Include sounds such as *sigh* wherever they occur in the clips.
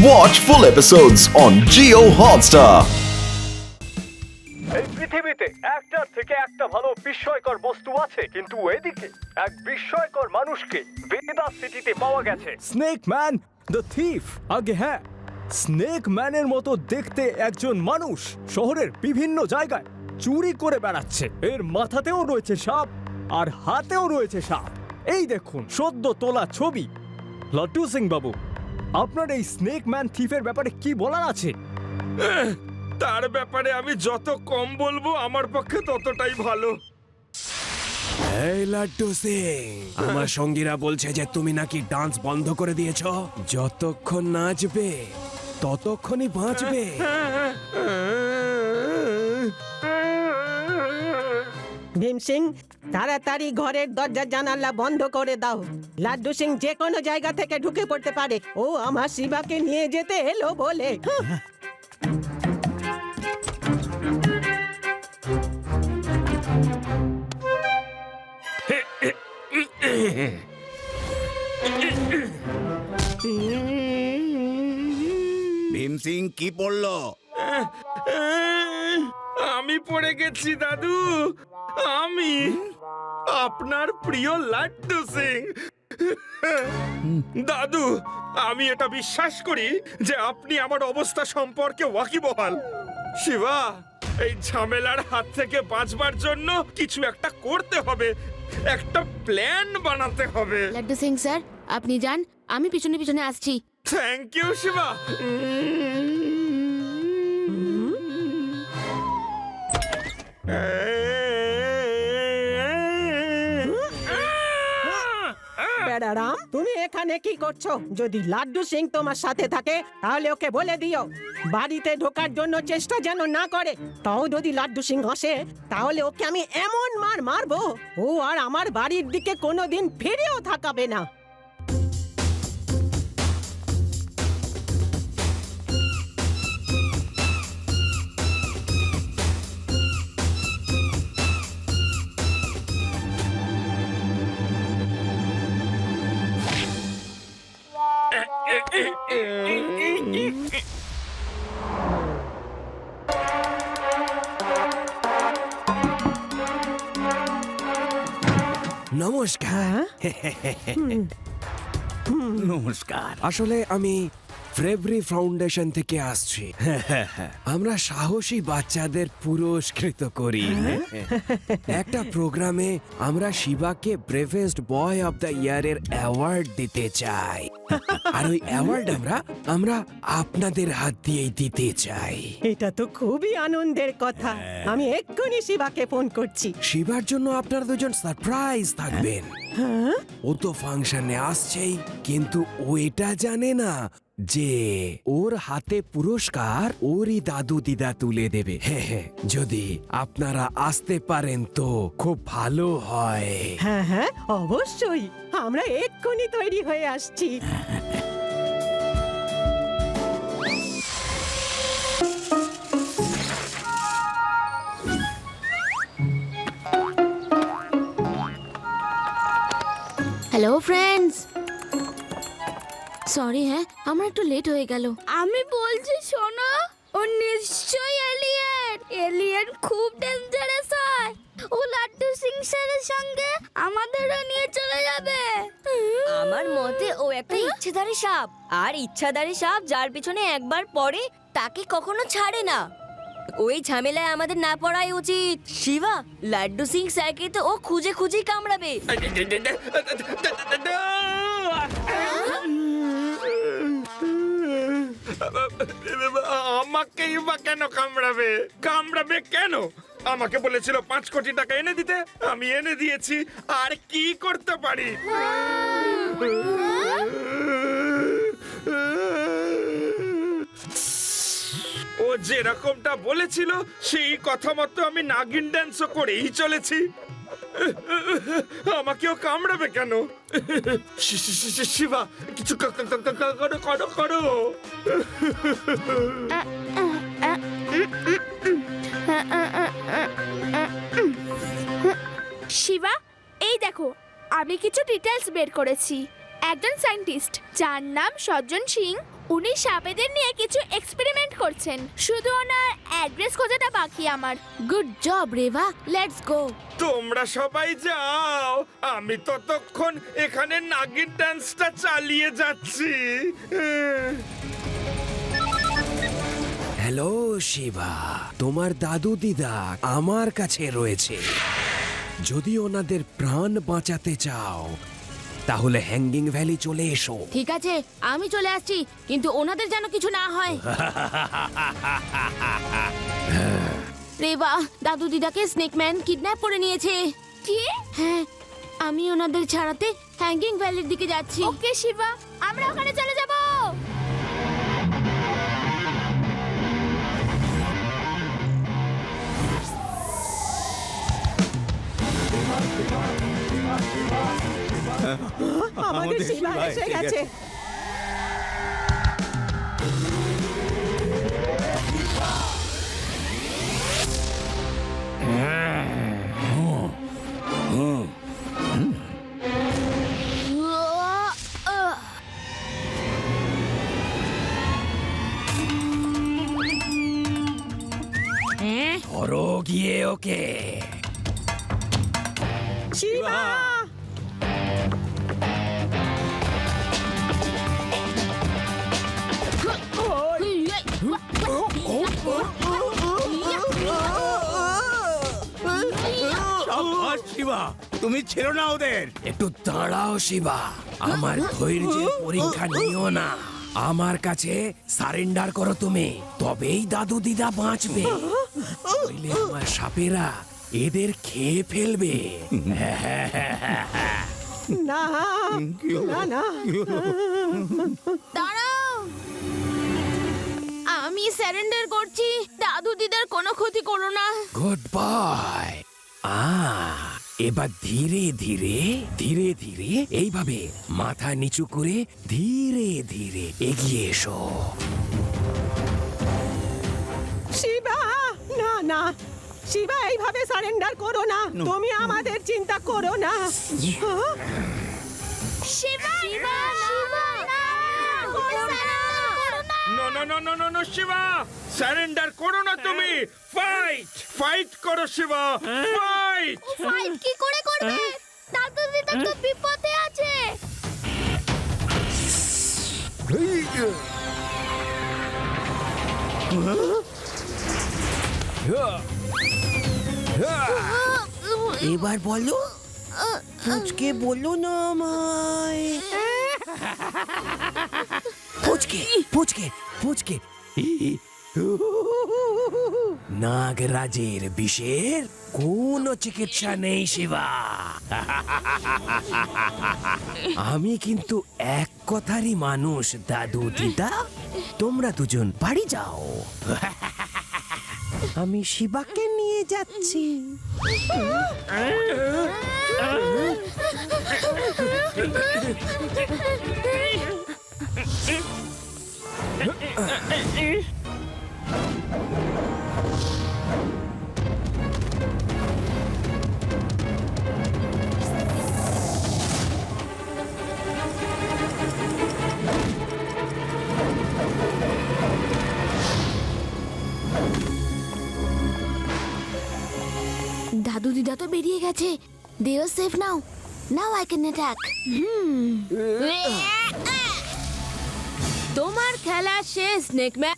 Watch full episodes on Geo Hotstar. এই পৃথিবীতে একটার থেকে একটা ভালো বিস্ময়কর বস্তু আছে কিন্তু এদিকে এক বিস্ময়কর মানুষকে বেদা সিটিতে পাওয়া গেছে। স্নেক ম্যান দ্য থিফ আগে হ্যাঁ। স্নেক ম্যানের মতো দেখতে একজন মানুষ শহরের বিভিন্ন জায়গায় চুরি করে বেড়াচ্ছে। এর মাথাতেও রয়েছে সাপ আর হাতেও রয়েছে সাপ। এই দেখুন সদ্য তোলা ছবি। লট্টু সিং বাবু আপনার এই স্নেক ম্যান থিফের ব্যাপারে কি বলার আছে? তার ব্যাপারে আমি যত কম বলব আমার পক্ষে ততটাই ভালো। এই লাড্ডু সিং আমার সঙ্গীরা বলছে যে তুমি নাকি ডান্স বন্ধ করে দিয়েছ। যতক্ষণ নাচবে ততক্ষণই বাঁচবে। ভীম সিং তাড়াতাড়ি ঘরের দরজা জানালা বন্ধ করে দাও। লাড্ডু সিং যে কোনো জায়গা থেকে ঢুকে পড়তে পারে। ও আমার শিবাকে নিয়ে যেতে এলো বলে। ভীম সিং কি পড়ল? আমি পড়ে গেছি দাদু। আমি আপনার প্রিয় লাড্ডু সিং। দাদু আমি এটা বিশ্বাস করি যে আপনি আমার অবস্থা সম্পর্কে ওয়াকিবহাল। শিবা এই ঝামেলার হাত থেকে বাঁচবার জন্য কিছু একটা করতে হবে একটা প্ল্যান বানাতে হবে। লাড্ডু সিং স্যার আপনি যান আমি পিছনে পিছনে আসছি। Thank you Shiba. বেড়ারাম তুমি এখানে কি করছ? যদি লাড্ডু সিং তোমার সাথে থাকে, তাহলে ওকে বলে দিও। বাড়িতে ঢোকার জন্য চেষ্টা যেন না করে, তাও যদি লাড্ডু সিং আসে, তাহলে ওকে আমি এমন মার মারবো। ও আর আমার বাড়ির দিকে কোনোদিন ফিরেও থাকাবে না। নমস্কার। *laughs* নমস্কার। আসলে আমি ফ্রেভরি ফাউন্ডেশন থেকে আসছি। *laughs* আমরা সাহসী বাচ্চাদের পুরস্কৃত করি। একটা প্রোগ্রামে আমরা শিবাকে ব্রেভেস্ট বয় অফ দ্য ইয়ারের অ্যাওয়ার্ড দিতে চাই। *laughs* আর ওই অ্যাওয়ার্ড আমরা আমরা আপনাদের হাত দিয়েই দিতে চাই। এটা তো খুবই আনন্দের কথা। আমি এক্ষুনি শিবাকে ফোন করছি। শিবার জন্য আপনারা দুজন সারপ্রাইজ থাকবেন। ও তো ফাংশনে আসছেই কিন্তু ও এটা জানে না। যে ওর হাতে পুরস্কার ওরই দাদু দিদা তুলে দেবে। হ্যাঁ হ্যাঁ যদি আপনারা আসতে পারেন তো খুব ভালো হয়। হ্যাঁ হ্যাঁ অবশ্যই। আমরা এক্ষুনি তৈরি হয়ে আসছি। হ্যালো ফ্রেন্ডস সরি হ্যাঁ আমার একটু লেট হয়ে গেল আমি বলছি শোনো ও নিশ্চয়ই এলিয়েন এলিয়েন খুব ডেঞ্জারাস হয় ও লাড্ডু সিং স্যারের সঙ্গে আমাদেরও নিয়ে চলে যাবে আমার মতে ও একটা ইচ্ছেধারী সাপ আর ইচ্ছাধারী সাপ যার পিছনে একবার পড়ে তাকে কখনো ছাড়ে না ওই ঝামেলায় আমাদের না পড়াই উচিত শিবা লাড্ডু সিং স্যারকে তো ও খুঁজে খুঁজে কামড়াবে আমাকেই বা কেন কামড়াবে? কামড়াবে কেন? আমাকে বলেছিল পাঁচ কোটি টাকা এনে দিতে। আমি এনে দিয়েছি। আর কি করতে পারি? ও যেরকমটা বলেছিল, সেই কথা মতো আমি নাগিন ড্যান্সও করেই চলেছি। আমাকেও কামড়াবে কেন? শিবা, কিছু করো করো করো। শিবা, এই দেখো, আমি কিছু ডিটেলস বের করেছি। একজন সায়েন্টিস্ট যার নাম সজ্জন সিং। উনি সাপেদের নিয়ে কিছু এক্সপেরিমেন্ট করছেন। শুধু ওনার অ্যাড্রেস খোঁজাটা বাকি আমার। Good job Reva let's go তোমরা সবাই যাও। আমি ততক্ষণ এখানে নাগিন ডান্সটা চালিয়ে যাচ্ছি। হ্যালো শিবা তোমার দাদু দিদা আমার কাছে রয়েছে। যদি ওনাদের প্রাণ বাঁচাতে চাও তাহলে হ্যাঙ্গিং ভ্যালি চলে এসো। ঠিক আছে আমি চলে আসছি কিন্তু ওনাদের যেন কিছু না হয়। *laughs* রেবা দাদু দিদাকে স্নেকম্যান কিডন্যাপ করে নিয়েছে। কি? হ্যাঁ আমি ওনাদের ছাড়াতে হ্যাঙ্গিং ভ্যালির দিকে যাচ্ছি। ওকে শিবা আমরা ওখানে চলে যাব। *laughs* আমাদের শিবা এসে গেছে। ধরো গিয়ে ওকে। শিবা শিবা। তুমি ছিল না ওদের। একটু দাঁড়াও শিবা। আমার ধৈর্যের পরীক্ষা নিও না। আমার কাছে সারেন্ডার করো তুমি। তবেই দাদু দিদা বাঁচবে। নইলে আমার সাপেরা এদের খেয়ে ফেলবে। না না না। দাঁড়াও আমি স্যারেন্ডার করছি। দাদু দিদার কোনো ক্ষতি করো না। গুড বাই আ এবার ধীরে ধীরে ধীরে ধীরে এইভাবে মাথা নিচু করে ধীরে ধীরে এগিয়ে এসো। শিবা না না শিবা এইভাবে সারেন্ডার করো না। তুমি আমাদের চিন্তা করো না? শিবা শিবা শিবা করো না। No no no no no no Shiva surrender করো না তুমি! ফাইট ফাইট করো শিবা ফাইট ফাইট কি করে করবে? দাদু দিদা তো বিপদে আছে। এবার বলো ফুচকে বলো না আমায়। ফুচকে ফুচকে ফুচকে নাগরাজের বিষের কোনো চিকিৎসা নেই শিবা। আমি কিন্তু এক কথারই মানুষ দাদু দিদা। তোমরা দুজন বাড়ি যাও। আমি শিবাকে নিয়ে যাচ্ছি। দাদু দিদা তো বেরিয়ে গেছে। They are safe now now I can attack তোমার খেলা শেষ স্নেকম্যান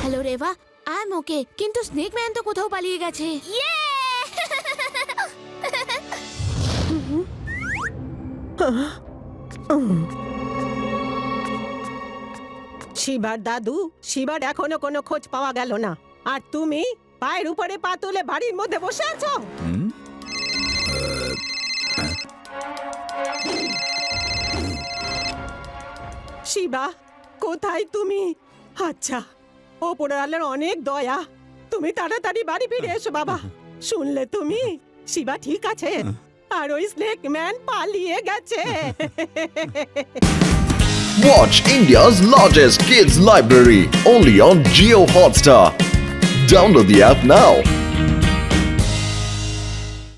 Hello Reva I am okay কিন্তু স্নেক ম্যান তো কোথাও পালিয়ে গেছে। শিবার দাদু শিবার এখনও কোনো খোঁজ পাওয়া গেল না। আর তুমি পায়ের উপরে পা তুলে বাড়ির মধ্যে বসে আছো? শিবা কোথায় তুমি আচ্ছা ওপরে আলোর অনেক দয়া তুমি তাড়াতাড়ি বাড়ি ফিরে এসো বাবা শুনলে তুমি শিবা ঠিক আছে আর ওই স্নেক ম্যান পালিয়ে গেছে Watch India's largest kids library only on Geo Hotstar. Download the app now.